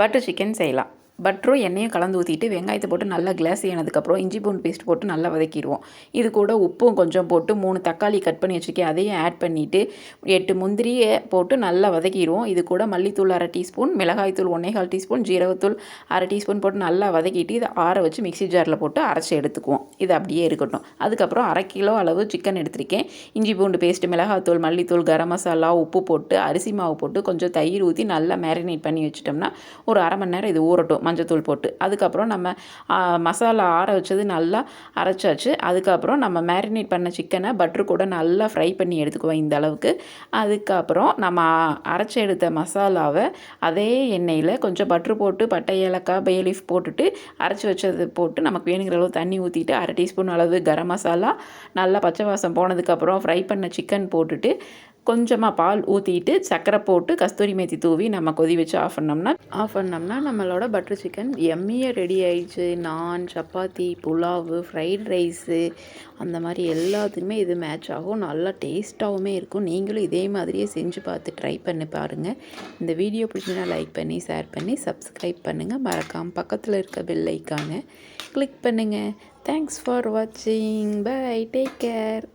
Butter chicken செய்யலாம். பட்டரும் எண்ணெயும் கலந்து ஊற்றிட்டு வெங்காயத்தை போட்டு நல்லா கிளாஸ் ஆனதுக்கப்புறம் இஞ்சி பூண்டு பேஸ்ட் போட்டு நல்லா வதக்கிடுவோம். இது கூட உப்பும் கொஞ்சம் போட்டு மூணு தக்காளி கட் பண்ணி வச்சுருக்கேன். அதையும் ஆட் பண்ணிவிட்டு எட்டு முந்திரியை போட்டு நல்லா வதக்கிடுவோம். இது கூட மல்லித்தூள் அரை டீஸ்பூன் மிளகாய்த்தூள் ஒன்னேகால் டீஸ்பூன் ஜீரகத்தூள் அரை டீஸ்பூன் போட்டு நல்லா வதக்கிட்டு இதை ஆற வச்சு மிக்ஸி ஜாரில் போட்டு அரைச்சி எடுத்துக்குவோம். இது அப்படியே இருக்கட்டும். அதுக்கப்புறம் அரை கிலோ அளவு சிக்கன் எடுத்திருக்கேன். இஞ்சி பூண்டு பேஸ்ட்டு மிளகாத்தூள் மல்லித்தூள் கரம் மசாலா உப்பு போட்டு அரிசி மாவு போட்டு கொஞ்சம் தயிர் ஊற்றி நல்லா மேரினேட் பண்ணி வச்சிட்டோம்னா ஒரு அரை மணி நேரம் இது ஊறட்டும். மஞ்சத்தூள் போட்டு. அதுக்கப்புறம் நம்ம மசாலா ஆற வச்சது நல்லா அரைச்சாச்சு. அதுக்கப்புறம் நம்ம மேரினேட் பண்ண சிக்கனை பட்ரு கூட நல்லா ஃப்ரை பண்ணி எடுத்துக்குவோம் இந்த அளவுக்கு. அதுக்கப்புறம் நம்ம அரைச்சி எடுத்த மசாலாவை அதே எண்ணெயில் கொஞ்சம் பட்ரு போட்டு பட்டை ஏலக்காய் பே லீஃப் போட்டுட்டு அரைச்சி வச்சது போட்டு நமக்கு வேணுங்கிற அளவு தண்ணி ஊற்றிட்டு அரை டீஸ்பூன் அளவு கரம் மசாலா நல்லா பச்சை வாசம் போனதுக்கப்புறம் ஃப்ரை பண்ண சிக்கன் போட்டுட்டு கொஞ்சமாக பால் ஊற்றிட்டு சர்க்கரை போட்டு கஸ்தூரி மேத்தி தூவி நம்ம கொதி வச்சு ஆஃப் பண்ணோம்னா ஆஃப் பண்ணோம்னா நம்மளோட பட்டர் சிக்கன் எம்மியாக ரெடி ஆயிடுச்சு. நான் சப்பாத்தி புலாவு ஃப்ரைட் ரைஸு அந்த மாதிரி எல்லாத்துக்குமே இது மேட்ச் ஆகும். நல்லா டேஸ்ட்டாகவுமே இருக்கும். நீங்களும் இதே மாதிரியே செஞ்சு பார்த்து ட்ரை பண்ணி பாருங்கள் இந்த வீடியோ பிடிச்சினா லைக் பண்ணி ஷேர் பண்ணி சப்ஸ்கிரைப் பண்ணுங்கள் மறக்காமல் பக்கத்தில் இருக்க பெல் ஐக்கானை கிளிக் பண்ணுங்கள் தேங்க்ஸ் ஃபார் வாட்சிங் பை டேக் கேர்